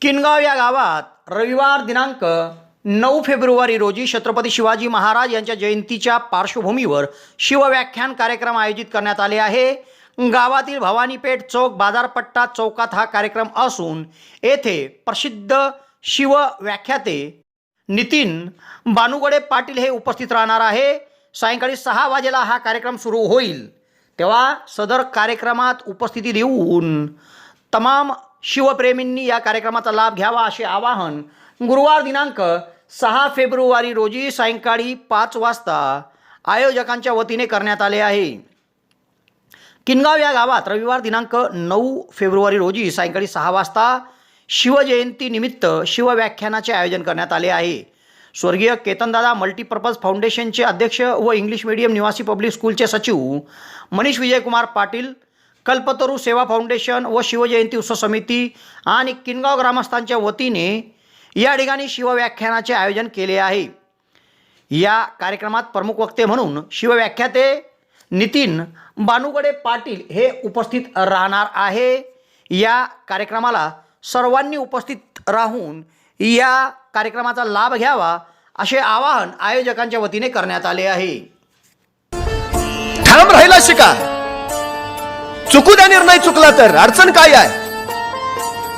किनगाव या गावात रविवार दिनांक नऊ फेब्रुवारी रोजी छत्रपती शिवाजी महाराज यांच्या जयंतीच्या पार्श्वभूमीवर शिवव्याख्यान कार्यक्रम आयोजित करण्यात आले आहे. गावातील भवानीपेठ चौक बाजारपट्टा चौकात हा कार्यक्रम असून येथे प्रसिद्ध शिवव्याख्याते नितीन बानुगडे पाटील हे उपस्थित राहणार आहे. सायंकाळी सहा वाजेला हा कार्यक्रम सुरू होईल. तेव्हा सदर कार्यक्रमात उपस्थिती देऊन तमाम शिवप्रेमींनी या कार्यक्रमाचा लाभ घ्यावा असे आवाहन गुरुवार दिनांक सहा फेब्रुवारी रोजी सायंकाळी पाच वाजता आयोजकांच्या वतीने करण्यात आले आहे. किनगाव या गावात रविवार दिनांक नऊ फेब्रुवारी रोजी सायंकाळी सहा वाजता शिवजयंतीनिमित्त शिवव्याख्यानाचे आयोजन करण्यात आले आहे. स्वर्गीय केतनदादा मल्टीपर्पज फाउंडेशनचे अध्यक्ष व इंग्लिश मीडियम निवासी पब्लिक स्कूलचे सचिव मनीष विजयकुमार पाटील कल्पतरू सेवा फाउंडेशन व शिवजयंती उत्सव समिती आणि किनगाव ग्रामस्थांच्या वतीने या ठिकाणी शिवव्याख्यानाचे आयोजन केले आहे. या कार्यक्रमात प्रमुख वक्ते म्हणून शिवव्याख्याते नितीन बानुगडे पाटील हे उपस्थित राहणार आहे. या कार्यक्रमाला सर्वांनी उपस्थित राहून या कार्यक्रमाचा लाभ घ्यावा असे आवाहन आयोजकांच्या वतीने करण्यात आले आहे. ठाम राहिला शिका चुकू द्या निर्णय चुकला तर अडचण काय आहे?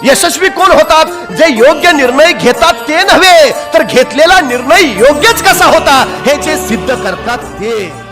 यशस्वी कोण होतात? जे योग्य निर्णय घेतात ते नव्हे तर घेतलेला निर्णय योग्यच कसा होता? हे जे सिद्ध करतात ते.